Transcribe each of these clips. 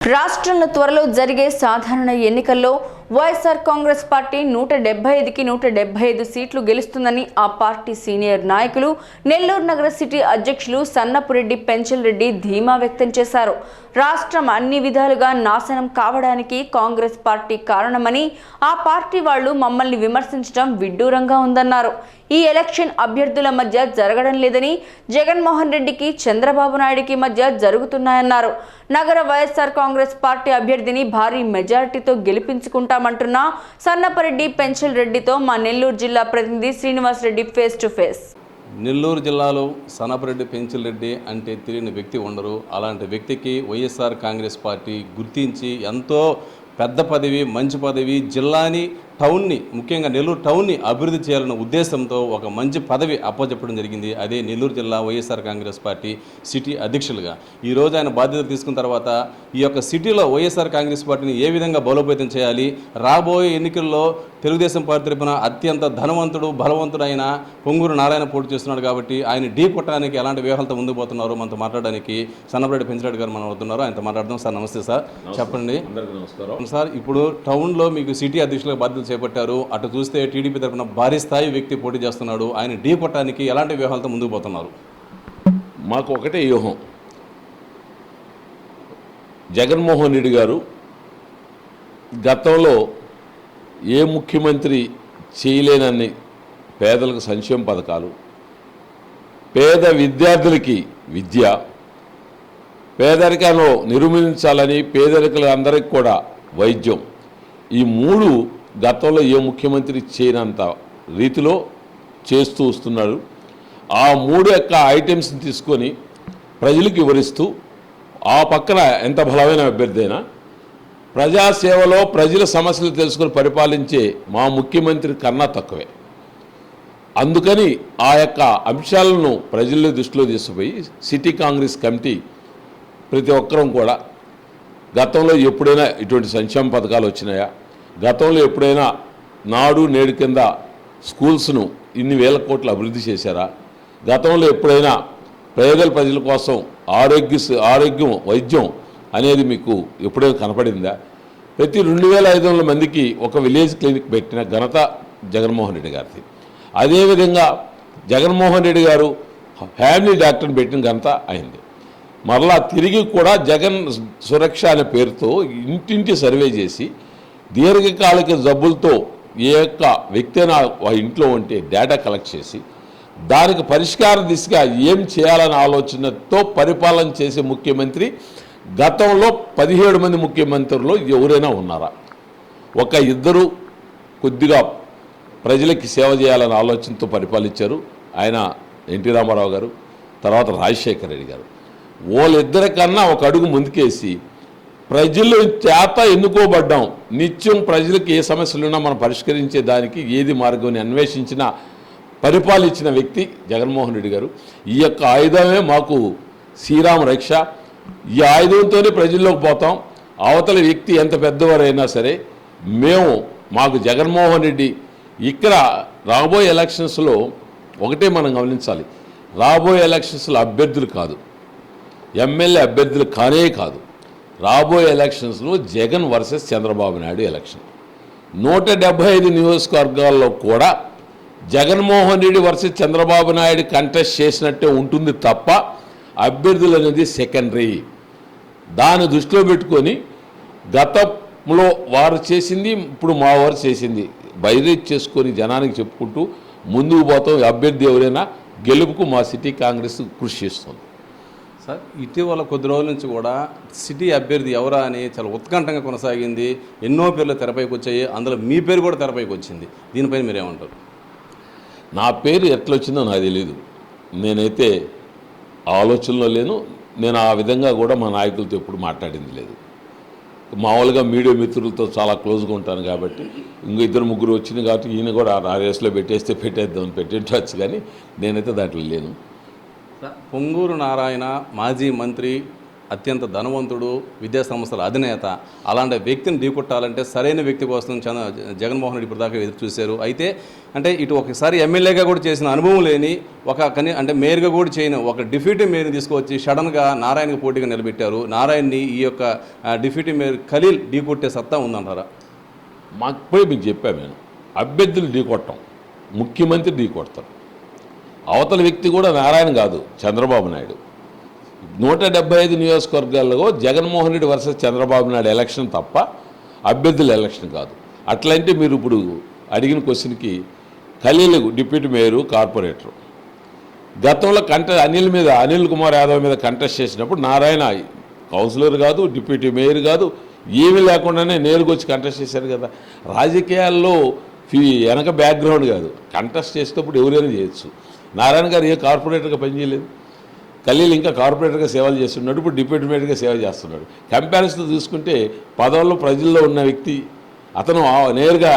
రాష్ట్రంలో త్వరలో జరిగే సాధారణ ఎన్నికల్లో వైఎస్ఆర్ కాంగ్రెస్ పార్టీ నూట డెబ్బై ఐదుకి నూట డెబ్బై ఐదు సీట్లు గెలుస్తుందని ఆ పార్టీ సీనియర్ నాయకులు నెల్లూరు నగర సిటీ అధ్యక్షులు సన్నపురెడ్డి పెంచల్ రెడ్డి ధీమా వ్యక్తం చేశారు. రాష్ట్రం అన్ని విధాలుగా నాశనం కావడానికి కాంగ్రెస్ పార్టీ కారణమని ఆ పార్టీ వాళ్ళు మమ్మల్ని విమర్శించడం విడ్డూరంగా ఉందన్నారు. ఈ ఎలక్షన్ అభ్యర్థుల మధ్య జరగడం లేదని జగన్మోహన్ రెడ్డికి చంద్రబాబు నాయుడికి మధ్య జరుగుతున్నాయన్నారు. నగర వైఎస్ఆర్ కాంగ్రెస్ పార్టీ అభ్యర్థిని భారీ మెజారిటీతో గెలిపించుకుంటామంటున్న సన్నపరెడ్డి పెంచల్ రెడ్డితో మా నెల్లూరు జిల్లా ప్రతినిధి Srinivas Reddy face to face. Nellore జిల్లాలో సనపరెడ్డి పెంచిరెడ్డి అంటే తెలియని వ్యక్తి ఉండరు. అలాంటి వ్యక్తికి వైఎస్ఆర్ కాంగ్రెస్ పార్టీ గుర్తించి ఎంతో పెద్ద పదవి మంచి పదవి జిల్లాని టౌన్ని ముఖ్యంగా నెల్లూరు టౌన్ని అభివృద్ధి చేయాలన్న ఉద్దేశంతో ఒక మంచి పదవి అప్పచెప్పడం జరిగింది. అదే నెల్లూరు జిల్లా వైఎస్ఆర్ కాంగ్రెస్ పార్టీ సిటీ అధ్యక్షులుగా. ఈరోజు ఆయన బాధ్యత తీసుకున్న తర్వాత ఈ యొక్క సిటీలో వైఎస్ఆర్ కాంగ్రెస్ పార్టీని ఏ విధంగా బలోపేతం చేయాలి? రాబోయే ఎన్నికల్లో తెలుగుదేశం పార్టీ తరపున అత్యంత ధనవంతుడు బలవంతుడు అయిన పొంగూరు నారాయణ పోటీ చేస్తున్నాడు కాబట్టి ఆయన ఢీ కొట్టడానికి ఎలాంటి వ్యూహాలతో ముందుకు పోతున్నారో? మనతో మాట్లాడడానికి సన్నపరెడ్డి పెంచిరెడ్డి గారు మనం అవుతున్నారు ఆయనతో మాట్లాడదాం సార్. నమస్తే సార్. చెప్పండి. సార్ ఇప్పుడు టౌన్లో మీకు సిటీ అధ్యక్షులుగా బాధ్యతలు చేపట్టారు. అటు చూస్తే టీడీపీ తరఫున భారీ స్థాయి వ్యక్తి పోటీ చేస్తున్నాడు. ఆయన ఢీ పట్టడానికి ఎలాంటి వ్యూహాలతో ముందుకు పోతున్నారు? మాకు ఒకటే వ్యూహం. జగన్మోహన్ రెడ్డి గారు గతంలో ఏ ముఖ్యమంత్రి చేయలేనన్ని పేదలకు సంక్షేమ పథకాలు పేద విద్యార్థులకి విద్య పేదరికంలో నిర్మూలించాలని పేదరికలందరికీ కూడా వైద్యం. ఈ మూడు గతంలో ఏ ముఖ్యమంత్రి చేయనంత రీతిలో చేస్తూ వస్తున్నాడు. ఆ మూడు యొక్క ఐటమ్స్ని తీసుకొని ప్రజలకు వివరిస్తూ ఆ పక్కన ఎంత బలమైన అభ్యర్థి అయినా ప్రజాసేవలో ప్రజల సమస్యలు తెలుసుకొని పరిపాలించే మా ముఖ్యమంత్రి కన్నా తక్కువే. అందుకని ఆ యొక్క అంశాలను ప్రజల్లో దృష్టిలో తీసుకుపోయి సిటీ కాంగ్రెస్ కమిటీ ప్రతి ఒక్కరం కూడా గతంలో ఎప్పుడైనా ఇటువంటి సంక్షేమ పథకాలు వచ్చినాయా? గతంలో ఎప్పుడైనా నాడు నేడు కింద స్కూల్స్ను ఇన్ని వేల కోట్లు అభివృద్ధి చేశారా? గతంలో ఎప్పుడైనా పేదల ప్రజల కోసం ఆరోగ్య ఆరోగ్యం వైద్యం అనేది మీకు ఎప్పుడైనా కనపడిందా? ప్రతి రెండు వేల ఐదు వందల మందికి ఒక విలేజ్ క్లినిక్ పెట్టిన ఘనత జగన్మోహన్ రెడ్డి గారిది. అదేవిధంగా జగన్మోహన్ రెడ్డి గారు ఫ్యామిలీ డాక్టర్ని పెట్టిన ఘనత అయింది మరలా తిరిగి కూడా జగన్ సురక్ష అనే పేరుతో ఇంటింటి సర్వే చేసి దీర్ఘకాలిక జబ్బులతో ఏ యొక్క వ్యక్తి అయినా ఆ ఇంట్లో ఉంటే డేటా కలెక్ట్ చేసి దానికి పరిష్కార దిశగా ఏం చేయాలనే ఆలోచనతో పరిపాలన చేసే ముఖ్యమంత్రి గతంలో పదిహేడు మంది ముఖ్యమంత్రులు ఎవరైనా ఉన్నారా? ఒక ఇద్దరు కొద్దిగా ప్రజలకి సేవ చేయాలనే ఆలోచనతో పరిపాలించారు. ఆయన ఎన్టీ రామారావు గారు తర్వాత రాజశేఖర రెడ్డి గారు. వాళ్ళిద్దరి కన్నా ఒక అడుగు ముందుకేసి ప్రజలు చేత ఎన్నుకోబడ్డాం. నిత్యం ప్రజలకు ఏ సమస్యలున్నా మనం పరిష్కరించే దానికి ఏది మార్గం అన్వేషించిన పరిపాలించిన వ్యక్తి జగన్మోహన్ రెడ్డి గారు. ఈ యొక్క ఆయుధమే మాకు శ్రీరామ రక్ష. ఈ ఆయుధంతోనే ప్రజల్లోకి పోతాం. అవతల వ్యక్తి ఎంత పెద్దవారైనా సరే మేము మాకు జగన్మోహన్ రెడ్డి ఇక్కడ రాబోయే ఎలక్షన్స్లో ఒకటే మనం గమనించాలి. రాబోయే ఎలక్షన్స్లో అభ్యర్థులు కాదు. ఎమ్మెల్యే అభ్యర్థులు కానే కాదు. రాబోయే ఎలక్షన్స్లో జగన్ వర్సెస్ చంద్రబాబు నాయుడు ఎలక్షన్. నూట డెబ్బై ఐదు నియోజకవర్గాల్లో కూడా జగన్మోహన్ రెడ్డి వర్సెస్ చంద్రబాబు నాయుడు కంటెస్ట్ చేసినట్టే ఉంటుంది తప్ప అభ్యర్థులు అనేది సెకండరీ. దాన్ని దృష్టిలో పెట్టుకొని గతంలో వారు చేసింది ఇప్పుడు మా వారు చేసింది. బైరేజ్ చేసుకొని జనానికి చెప్పుకుంటూ ముందుకు పోతాం. అభ్యర్థి ఎవరైనా గెలుపుకు మా సిటీ కాంగ్రెస్ కృషి చేస్తుంది. సార్ ఇటీవల కొద్ది రోజుల నుంచి కూడా సిటీ అభ్యర్థి ఎవరా అని చాలా ఉత్కంఠంగా కొనసాగింది. ఎన్నో పేర్లు తెరపైకి వచ్చాయి అందులో మీ పేరు కూడా తెరపైకి వచ్చింది దీనిపైన మీరేమంటారు? నా పేరు ఎట్లా వచ్చిందో నాకు తెలియదు నేనైతే ఆలోచనలో లేను. నేను ఆ విధంగా కూడా మా నాయకులతో ఎప్పుడు మాట్లాడింది లేదు. మామూలుగా మీడియా మిత్రులతో చాలా క్లోజ్గా ఉంటాను కాబట్టి ఇంకో ఇద్దరు ముగ్గురు వచ్చింది కాబట్టి ఈయన కూడా ఆ రేస్లో పెట్టేస్తే పెట్టేద్దామని పెట్టేటచ్చు కానీ నేనైతే దాంట్లో లేను. పొంగూరు నారాయణ మాజీ మంత్రి అత్యంత ధనవంతుడు విద్యా సంస్థల అధినేత. అలాంటి వ్యక్తిని ఢీకొట్టాలంటే సరైన వ్యక్తి కోసం చంద్ర జగన్మోహన్ రెడ్డి దాకా ఎదురు చూశారు. అయితే అంటే ఇటు ఒకసారి ఎమ్మెల్యేగా కూడా చేసిన అనుభవం లేని ఒక కని అంటే మేయర్గా కూడా చేయని ఒక డిఫ్యూటీ మేయర్ని తీసుకొచ్చి సడన్గా నారాయణకి పోటీగా నిలబెట్టారు. నారాయణని ఈ యొక్క డిఫ్యూటీ మేయర్ ఖలీల్ ఢీకొట్టే సత్తా ఉందంటారా? మాకు పోయి మీకు చెప్పాను నేను. అభ్యర్థులు ఢీకొట్టం. ముఖ్యమంత్రి ఢీకొడతారు. అవతల వ్యక్తి కూడా నారాయణ కాదు చంద్రబాబు నాయుడు. నూట డెబ్బై ఐదు నియోజకవర్గాల్లో జగన్మోహన్ రెడ్డి వర్సెస్ చంద్రబాబు నాయుడు ఎలక్షన్ తప్ప అభ్యర్థుల ఎలక్షన్ కాదు. అట్లంటే మీరు ఇప్పుడు అడిగిన క్వశ్చన్కి ఖలీల్ డిప్యూటీ మేయరు కార్పొరేటరు. గతంలో కంట అనిల్ మీద అనిల్ కుమార్ యాదవ్ మీద కంటెస్ట్ చేసినప్పుడు నారాయణ కౌన్సిలర్ కాదు డిప్యూటీ మేయర్ కాదు ఏమీ లేకుండానే నేరుగా వచ్చి కంటెస్ట్ చేశారు కదా. రాజకీయాల్లో ఫీ వెనక బ్యాక్గ్రౌండ్ కాదు. కంటెస్ట్ చేసేటప్పుడు ఎవరైనా చేయొచ్చు. నారాయణ గారు ఏ కార్పొరేటర్గా పనిచేయలేదు ఖలీల్ ఇంకా కార్పొరేటర్గా సేవలు చేస్తున్నాడు ఇప్పుడు డిప్యూటీ మేయర్గా సేవ చేస్తున్నాడు. కంపారిజన్ తీసుకుంటే పదవుల్లో ప్రజల్లో ఉన్న వ్యక్తి అతను నేరుగా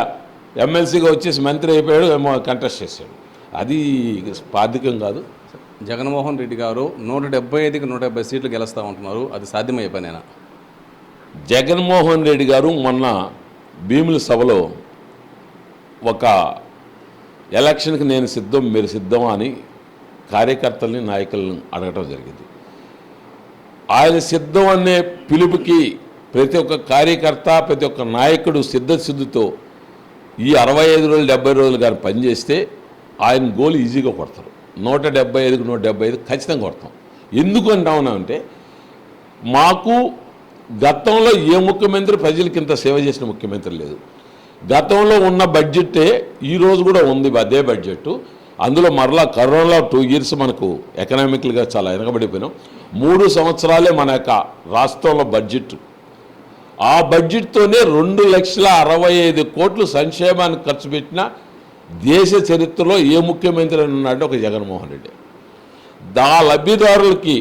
ఎమ్మెల్సీగా వచ్చేసి మంత్రి అయిపోయాడు కంటెస్ట్ చేశాడు. అది పార్థికం కాదు. జగన్మోహన్ రెడ్డి గారు నూట డెబ్బై ఐదుకి నూట డెబ్బై సీట్లు గెలుస్తూ ఉంటున్నారు అది సాధ్యమయ్యే పనేనా? జగన్మోహన్ రెడ్డి గారు మొన్న భీముల సభలో ఒక ఎలక్షన్కి నేను సిద్ధం మీరు సిద్ధమా అని కార్యకర్తల్ని నాయకులను అడగటం జరిగింది. ఆయన సిద్ధం అనే పిలుపుకి ప్రతి ఒక్క కార్యకర్త ప్రతి ఒక్క నాయకుడు సిద్ధసిద్ధితో ఈ అరవై ఐదు రోజులు డెబ్బై రోజులు కానీ పనిచేస్తే ఆయన గోల్ ఈజీగా కొడతారు. నూట డెబ్బై ఐదుకు నూట డెబ్బై ఐదు ఖచ్చితంగా కొడతాం. ఎందుకు అంటామన్నామంటే మాకు గతంలో ఏ ముఖ్యమంత్రి ప్రజలకి ఇంత సేవ చేసిన ముఖ్యమంత్రి లేదు. గతంలో ఉన్న బడ్జెట్టే ఈరోజు కూడా ఉంది అదే బడ్జెట్ అందులో మరలా కరోనాలో టూ ఇయర్స్ మనకు ఎకనామికల్గా చాలా వెనకబడిపోయినాం మూడు సంవత్సరాలే మన యొక్క రాష్ట్రంలో బడ్జెట్ ఆ బడ్జెట్తోనే రెండు లక్షల అరవై ఐదు కోట్లు సంక్షేమానికి ఖర్చు పెట్టిన దేశ చరిత్రలో ఏ ముఖ్యమంత్రి అని ఒక జగన్మోహన్ రెడ్డి. దా లబ్ధిదారులకి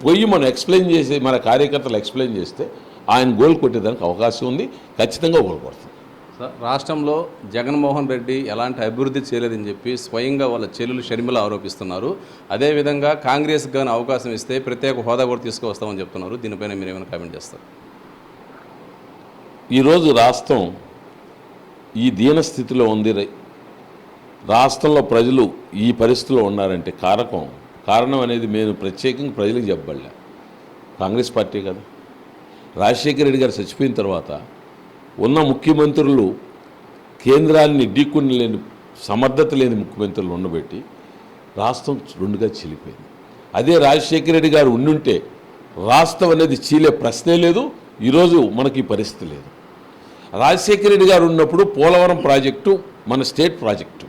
పోయి మనం ఎక్స్ప్లెయిన్ చేసి మన కార్యకర్తలు ఎక్స్ప్లెయిన్ చేస్తే ఆయన గోల్ కొట్టేదానికి అవకాశం ఉంది. ఖచ్చితంగా గోల్ కొడుతుంది రాష్ట్రంలో జగన్మోహన్ రెడ్డి ఎలాంటి అభివృద్ధి చేయలేదని చెప్పి స్వయంగా వాళ్ళ చెల్లెలు షర్మిల ఆరోపిస్తున్నారు. అదేవిధంగా కాంగ్రెస్ కానీ అవకాశం ఇస్తే ప్రత్యేక హోదా కూడా తీసుకువస్తామని చెప్తున్నారు. దీనిపైన మీరు ఏమైనా కామెంట్ చేస్తారు? ఈరోజు రాష్ట్రం ఈ దీనస్థితిలో ఉంది. రాష్ట్రంలో ప్రజలు ఈ పరిస్థితిలో ఉన్నారంటే కారకం. కారణం అనేది మేము ప్రత్యేకంగా ప్రజలకు చెప్పబడలే. కాంగ్రెస్ పార్టీ కదా. రాజశేఖర రెడ్డి గారు చచ్చిపోయిన తర్వాత ఉన్న ముఖ్యమంత్రులు కేంద్రాన్ని ఢీకొని లేని సమర్థత లేని ముఖ్యమంత్రులు ఉండబెట్టి రాష్ట్రం రెండుగా చీలిపోయింది. అదే రాజశేఖర రెడ్డి గారు ఉండుంటే రాష్ట్రం అనేది చీలే ప్రశ్నే లేదు ఈరోజు మనకి ఈ పరిస్థితి లేదు. రాజశేఖర రెడ్డి గారు ఉన్నప్పుడు పోలవరం ప్రాజెక్టు మన స్టేట్ ప్రాజెక్టు.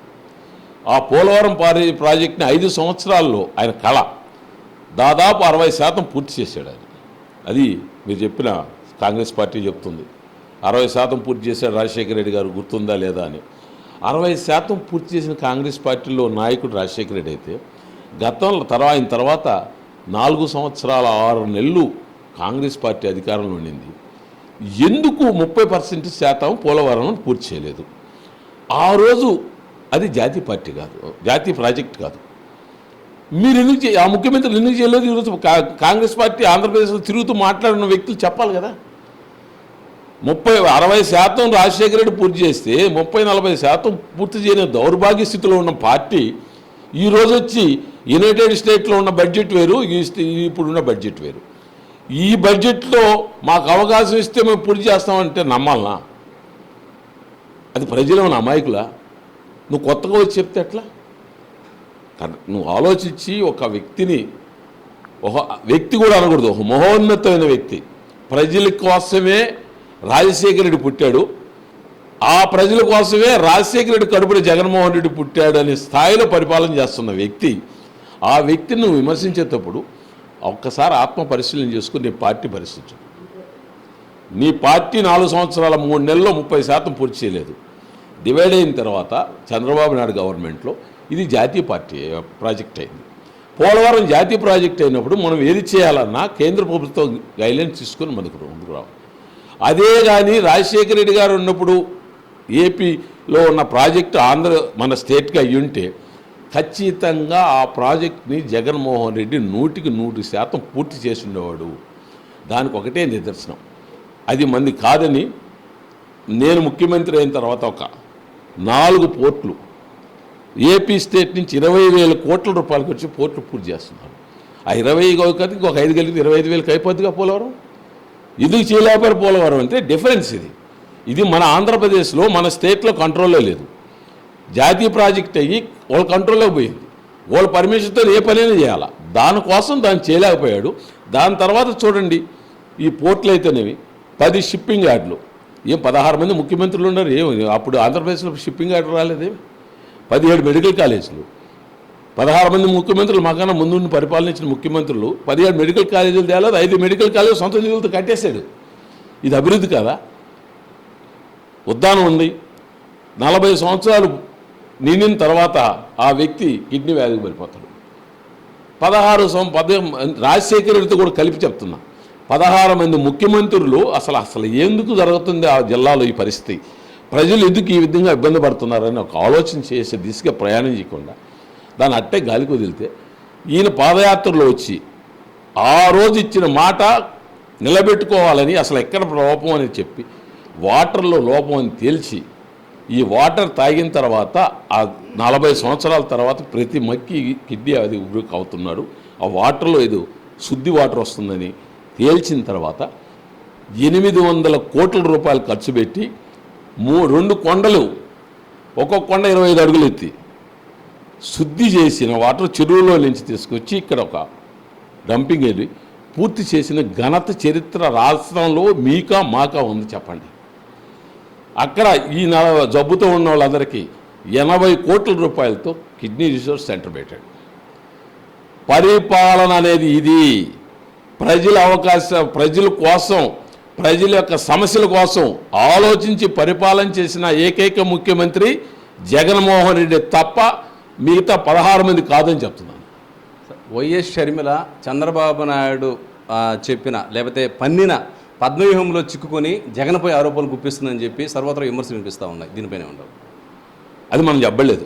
ఆ పోలవరం పారి ప్రాజెక్ట్ని ఐదు సంవత్సరాల్లో ఆయన కళ దాదాపు అరవై శాతం పూర్తి చేశాడు అది మీరు చెప్పిన కాంగ్రెస్ పార్టీ చెప్తుంది. అరవై శాతం పూర్తి చేశాడు రాజశేఖర రెడ్డి గారు గుర్తుందా లేదా అని. అరవై శాతం పూర్తి చేసిన కాంగ్రెస్ పార్టీలో నాయకుడు రాజశేఖర రెడ్డి అయితే గతంలో తర్వాత ఆయన తర్వాత నాలుగు సంవత్సరాల ఆరు నెలలు కాంగ్రెస్ పార్టీ అధికారంలో ఉండింది. ఎందుకు ముప్పై పర్సెంట్ శాతం పోలవరం పూర్తి చేయలేదు? ఆ రోజు అది జాతీయ పార్టీ కాదు జాతీయ ప్రాజెక్ట్ కాదు. మీరు ఎందుకు చే- ఆ ముఖ్యమంత్రులు ఎందుకు చేయలేదు? ఈరోజు కా- కాంగ్రెస్ పార్టీ ఆంధ్రప్రదేశ్లో తిరుగుతూ మాట్లాడిన వ్యక్తులు చెప్పాలి కదా. ముప్పై అరవై శాతం రాజశేఖర రెడ్డి పూర్తి చేస్తే ముప్పై నలభై శాతం పూర్తి చేయని దౌర్భాగ్య స్థితిలో ఉన్న పార్టీ ఈరోజు వచ్చి యునైటెడ్ స్టేట్లో ఉన్న బడ్జెట్ వేరు ఈ ఇప్పుడున్న బడ్జెట్ వేరు. ఈ బడ్జెట్లో మాకు అవకాశం ఇస్తే మేము పూర్తి చేస్తామంటే నమ్మాలనా? అది ప్రజలేమన్నా అమాయకులా? నువ్వు కొత్తగా వచ్చి చెప్తే ఎట్లా? నువ్వు ఆలోచించి ఒక వ్యక్తిని ఒక వ్యక్తి కూడా అనకూడదు ఒక మహోన్నతమైన వ్యక్తి. ప్రజల కోసమే రాజశేఖర రెడ్డి పుట్టాడు. ఆ ప్రజల కోసమే రాజశేఖర రెడ్డి కడుపున జగన్మోహన్ రెడ్డి పుట్టాడు అనే స్థాయిలో పరిపాలన చేస్తున్న వ్యక్తి. ఆ వ్యక్తిని నువ్వు విమర్శించేటప్పుడు ఒక్కసారి ఆత్మ పరిశీలన చేసుకుని నీ పార్టీ పరిస్థితి. నీ పార్టీ నాలుగు సంవత్సరాల మూడు నెలల్లో ముప్పై శాతం పూర్తి చేయలేదు. డివైడ్ అయిన తర్వాత చంద్రబాబు నాయుడు గవర్నమెంట్లో ఇది జాతీయ పార్టీ ప్రాజెక్ట్ అయింది. పోలవరం జాతీయ ప్రాజెక్ట్ అయినప్పుడు మనం ఏది చేయాలన్నా కేంద్ర ప్రభుత్వం గైడ్లైన్స్ తీసుకొని మనకు ముందుకు రావాలి. అదే కానీ రాజశేఖర రెడ్డి గారు ఉన్నప్పుడు ఏపీలో ఉన్న ప్రాజెక్టు ఆంధ్ర మన స్టేట్గా అయ్యి ఉంటే ఖచ్చితంగా ఆ ప్రాజెక్ట్ని జగన్మోహన్ రెడ్డి నూటికి నూటి శాతం పూర్తి చేసి ఉండేవాడు దానికి ఒకటే నిదర్శనం. అది మంది కాదని నేను ముఖ్యమంత్రి అయిన తర్వాత ఒక నాలుగు పోర్ట్లు. ఏపీ స్టేట్ నుంచి ఇరవై వేల కోట్ల రూపాయలకు వచ్చి పోర్ట్లు పూర్తి చేస్తున్నారు. ఆ ఇరవై ఒకటి ఒక ఐదు కలిపి ఇరవై ఐదు వేలకు అయిపోద్దిగా పోలవరం? ఎందుకు చేయలేకపోయారు పోలవరం అంటే డిఫరెన్స్ ఇది. ఇది మన ఆంధ్రప్రదేశ్లో మన స్టేట్లో కంట్రోల్లో లేదు. జాతీయ ప్రాజెక్ట్ అయ్యి వాళ్ళ కంట్రోల్లో పోయింది. వాళ్ళ పర్మిషన్తో ఏ పనైనా చేయాలా? దానికోసం దాన్ని చేయలేకపోయాడు. దాని తర్వాత చూడండి ఈ పోర్ట్లు అయితేనేవి పది షిప్పింగ్ యార్డులు. ఏం పదహారు మంది ముఖ్యమంత్రులు ఉన్నారు? ఏమి అప్పుడు ఆంధ్రప్రదేశ్లో షిప్పింగ్ యార్డు రాలేదేమి? పదిహేడు మెడికల్ కాలేజీలు. పదహారు మంది ముఖ్యమంత్రులు మాకన్నా ముందుండి పరిపాలించిన ముఖ్యమంత్రులు పదిహేడు మెడికల్ కాలేజీలు తేలేదు ఐదు మెడికల్ కాలేజీలు సొంత నిధులతో కట్టేశాడు. ఇది అభివృద్ధి కాదా? ఉద్దానం ఉంది. నలభై సంవత్సరాలు నిండిన తర్వాత ఆ వ్యక్తి కిడ్నీ వ్యాధికి పడిపోతాడు పదహారు సం పద రాజశేఖర రెడ్డితో కూడా కలిపి చెప్తున్నా. పదహారు మంది ముఖ్యమంత్రులు అసలు అసలు ఎందుకు జరుగుతుంది ఆ జిల్లాలో ఈ పరిస్థితి? ప్రజలు ఎందుకు ఈ విధంగా ఇబ్బంది పడుతున్నారని ఒక ఆలోచన చేసే దిశగా ప్రయాణం చేయకుండా దాన్ని అట్టే గాలికి వదిలితే ఈయన పాదయాత్రలో వచ్చి ఆ రోజు ఇచ్చిన మాట నిలబెట్టుకోవాలని అసలు ఎక్కడ లోపం అని చెప్పి వాటర్లో లోపం అని తేల్చి ఈ వాటర్ తాగిన తర్వాత ఆ నలభై సంవత్సరాల తర్వాత ప్రతి మక్కి కిడ్నీ అది ఉబ్రికి అవుతున్నాడు ఆ వాటర్లో ఏదో శుద్ధి వాటర్ వస్తుందని తేల్చిన తర్వాత ఎనిమిది వందల కోట్ల రూపాయలు ఖర్చు పెట్టి మూ రెండు కొండలు ఒక్కొక్క కొండ ఇరవై ఐదు అడుగులు ఎత్తి శుద్ధి చేసిన వాటర్ చెరువులో నుంచి తీసుకొచ్చి ఇక్కడ ఒక డంపింగ్ వెళ్ళి పూర్తి చేసిన ఘనత చరిత్ర రాష్ట్రంలో మీకా మాకా ఉంది చెప్పండి. అక్కడ ఈ జబ్బుతో ఉన్న వాళ్ళందరికీ ఎనభై కోట్ల రూపాయలతో కిడ్నీ రిసోర్స్ సెంటర్ పెట్టాడు. పరిపాలన అనేది ఇది. ప్రజల అవకాశం ప్రజల కోసం ప్రజల యొక్క సమస్యల కోసం ఆలోచించి పరిపాలన చేసిన ఏకైక ముఖ్యమంత్రి జగన్మోహన్ రెడ్డి తప్ప మిగతా పదహారు మంది కాదని చెప్తున్నాను. వైఎస్ షర్మిల చంద్రబాబు నాయుడు చెప్పిన లేకపోతే పన్నిన పద్మవ్యూహంలో చిక్కుకొని జగన్పై ఆరోపణలు గుప్పిస్తుందని చెప్పి సర్వత్రా విమర్శలు వినిపిస్తూ ఉన్నాయి. దీనిపైనే ఉండవు. అది మనం చెప్పలేదు.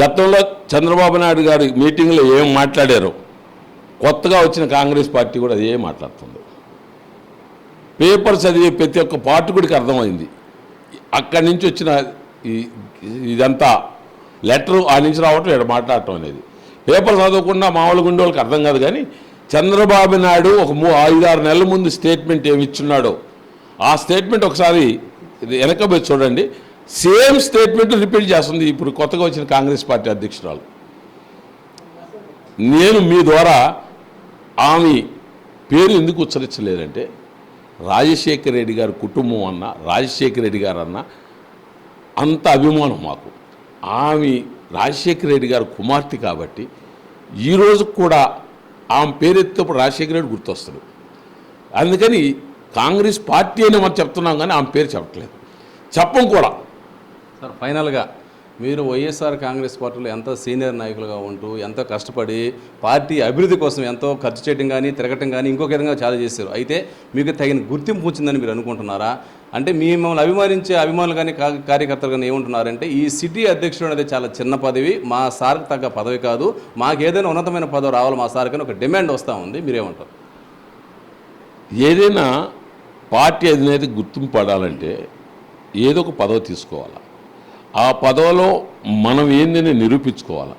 గతంలో చంద్రబాబు నాయుడు గారి మీటింగ్లో ఏం మాట్లాడారో కొత్తగా వచ్చిన కాంగ్రెస్ పార్టీ కూడా అదే మాట్లాడుతుంది. పేపర్ చదివే ప్రతి ఒక్క పాఠకుడికి అర్థమైంది. అక్కడి నుంచి వచ్చిన ఇదంతా లెటర్ ఆ నుంచి రావటం ఇక్కడ మాట్లాడటం అనేది. పేపర్ చదవకుండా మామూలుగా ఉండే వాళ్ళకి అర్థం కాదు కానీ చంద్రబాబు నాయుడు ఒక మూ ఐదారు నెలల ముందు స్టేట్మెంట్ ఏమి ఇచ్చున్నాడో. ఆ స్టేట్మెంట్ ఒకసారి వెనకబోయి చూడండి. సేమ్ స్టేట్మెంట్ రిపీట్ చేస్తుంది ఇప్పుడు కొత్తగా వచ్చిన కాంగ్రెస్ పార్టీ అధ్యక్షురాలు. నేను మీ ద్వారా ఆమె పేరు ఎందుకు ఉచ్చరించలేదంటే రాజశేఖర రెడ్డి గారి కుటుంబం అన్న రాజశేఖర రెడ్డి గారు అన్న అంత అభిమానం మాకు. ఆమె రాజశేఖర రెడ్డి గారు కుమార్తె కాబట్టి ఈరోజు కూడా ఆమె పేరెత్తినప్పుడు రాజశేఖర రెడ్డి గుర్తొస్తాడు. అందుకని కాంగ్రెస్ పార్టీ అని మనం చెప్తున్నాం కానీ ఆమె పేరు చెప్పట్లేదు. చెప్పం కూడా. సార్ ఫైనల్గా మీరు వైఎస్ఆర్ కాంగ్రెస్ పార్టీలో ఎంత సీనియర్ నాయకులుగా ఉంటూ ఎంతో కష్టపడి పార్టీ అభివృద్ధి కోసం ఎంతో ఖర్చు చేయడం కానీ తిరగటం కానీ ఇంకొక విధంగా చాలా చేశారు. అయితే మీకు తగిన గుర్తింపు వచ్చిందని మీరు అనుకుంటున్నారా? అంటే మిమ్మల్ని అభిమానించే అభిమానులు కానీ కా- కార్యకర్తలు కానీ ఏమంటున్నారంటే ఈ సిటీ అధ్యక్షుడు అనేది చాలా చిన్న పదవి మా సార్కి తగ్గ పదవి కాదు మాకు ఏదైనా ఉన్నతమైన పదవి రావాలి మా సార్కి అని ఒక డిమాండ్ వస్తూ ఉంది. మీరేమంటారు? ఏదైనా పార్టీ అధినేత గుర్తింపు పడాలంటే ఏదో ఒక పదవి తీసుకోవాలి? ఆ పదవిలో మనం ఏందని నిరూపించుకోవాలి?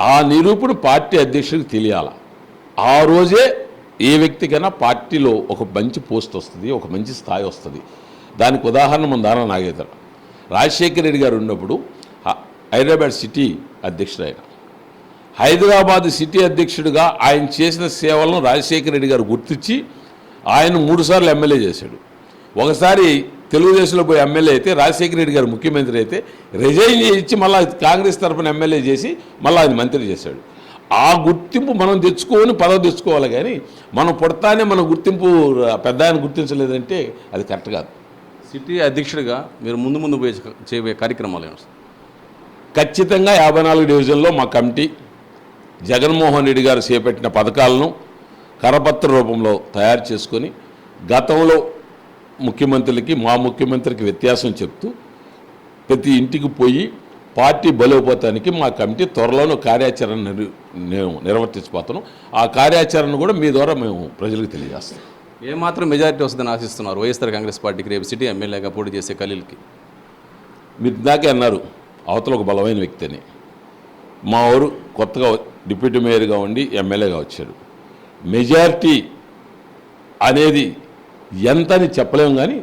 ఆ నిరూపణ పార్టీ అధ్యక్షుడికి తెలియాలి? ఆ రోజే ఏ వ్యక్తికైనా పార్టీలో ఒక మంచి పోస్ట్ వస్తుంది ఒక మంచి స్థాయి వస్తుంది. దానికి ఉదాహరణ మన దాన నాగేంద్ర. రాజశేఖర రెడ్డి గారు ఉన్నప్పుడు హైదరాబాద్ సిటీ అధ్యక్షుడు ఆయన. హైదరాబాద్ సిటీ అధ్యక్షుడిగా ఆయన చేసిన సేవలను రాజశేఖర రెడ్డి గారు గుర్తించి ఆయన మూడుసార్లు ఎమ్మెల్యే చేశాడు. ఒకసారి తెలుగుదేశంలో పోయి ఎమ్మెల్యే అయితే రాజశేఖర రెడ్డి గారు ముఖ్యమంత్రి అయితే రిజైన్ చేయించి మళ్ళీ కాంగ్రెస్ తరఫున ఎమ్మెల్యే చేసి మళ్ళీ ఆయన మంత్రి చేశాడు ఆ గుర్తింపు మనం తెచ్చుకొని పదవి తెచ్చుకోవాలి కానీ మనం పుడతానే మన గుర్తింపు పెద్ద ఆయన గుర్తించలేదంటే అది కరెక్ట్ కాదు సిటీ అధ్యక్షుడిగా మీరు ముందు ముందు పోయే చేయబోయే కార్యక్రమాలు సార్? ఖచ్చితంగా యాభై నాలుగు డివిజన్లో మా కమిటీ జగన్మోహన్ రెడ్డి గారు చేపట్టిన పథకాలను కరపత్ర రూపంలో తయారు చేసుకొని గతంలో ముఖ్యమంత్రులకి మా ముఖ్యమంత్రికి వ్యత్యాసం చెప్తూ ప్రతి ఇంటికి పోయి పార్టీ బలోపేతానికి మా కమిటీ త్వరలోనే కార్యాచరణ నిర్- మేము నిర్వర్తించబోతున్నాం. ఆ కార్యాచరణ కూడా మీ ద్వారా మేము ప్రజలకు తెలియజేస్తాం. ఏమాత్రం మెజారిటీ వస్తుందని ఆశిస్తున్నారు వైఎస్ఆర్ కాంగ్రెస్ పార్టీకి రేపు సిటీ ఎమ్మెల్యేగా పోటీ చేసే ఖలీల్కి? మీరు ఇందాకే అన్నారు అవతల ఒక బలమైన వ్యక్తి అని. మా ఊరు కొత్తగా డిప్యూటీ మేయర్గా ఉండి ఎమ్మెల్యేగా వచ్చారు మెజారిటీ అనేది ఎంత అని చెప్పలేము కానీ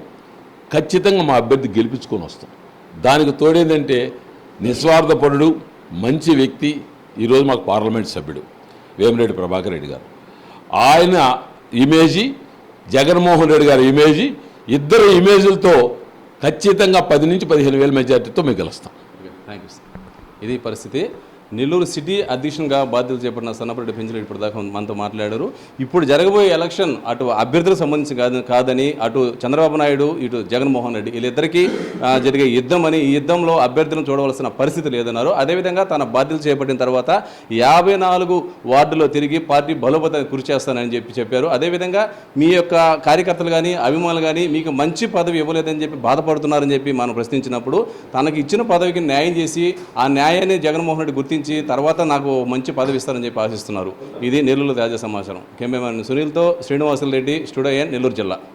ఖచ్చితంగా మా అభ్యర్థి గెలిపించుకొని వస్తాం. దానికి తోడేందంటే నిస్వార్థపరుడు మంచి వ్యక్తి ఈరోజు మాకు పార్లమెంట్ సభ్యుడు వేమిరెడ్డి ప్రభాకర్ రెడ్డి గారు. ఆయన ఇమేజీ జగన్మోహన్ రెడ్డి గారి ఇమేజీ ఇద్దరు ఇమేజ్లతో ఖచ్చితంగా పది నుంచి పదిహేను వేల మెజార్టీతో మేము గెలుస్తాం. థ్యాంక్ యూ సార్ ఇది పరిస్థితి. నెల్లూరు సిటీ అధ్యక్షునిగా బాధ్యతలు చేపట్టిన సన్నపరెడ్డి పెంచులు ఇప్పటిదాకా మనతో మాట్లాడారు. ఇప్పుడు జరగబోయే ఎలక్షన్ అటు అభ్యర్థులకు సంబంధించి కాదు కాదని అటు చంద్రబాబు నాయుడు ఇటు జగన్మోహన్ రెడ్డి వీళ్ళిద్దరికీ జరిగే యుద్ధం అని ఈ యుద్ధంలో అభ్యర్థులను చూడవలసిన పరిస్థితి లేదన్నారు. అదేవిధంగా తన బాధ్యతలు చేపట్టిన తర్వాత యాభై నాలుగు వార్డులో తిరిగి పార్టీ బలోపేతానికి కృషి చేస్తానని చెప్పి చెప్పారు. అదేవిధంగా మీ యొక్క కార్యకర్తలు కానీ అభిమానులు కానీ మీకు మంచి పదవి ఇవ్వలేదని చెప్పి బాధపడుతున్నారని చెప్పి మనం ప్రశ్నించినప్పుడు తనకి ఇచ్చిన పదవికి న్యాయం చేసి ఆ న్యాయాన్ని జగన్మోహన్ రెడ్డి గుర్తించి తర్వాత నాకు మంచి పదవి ఇస్తారని చెప్పి ఆశిస్తున్నారు. ఇది నెల్లూరు తాజా సమాచారం. కెమెరామెన్ సునీల్తో శ్రీనివాసులు రెడ్డి స్టూడియో నెల్లూరు జిల్లా.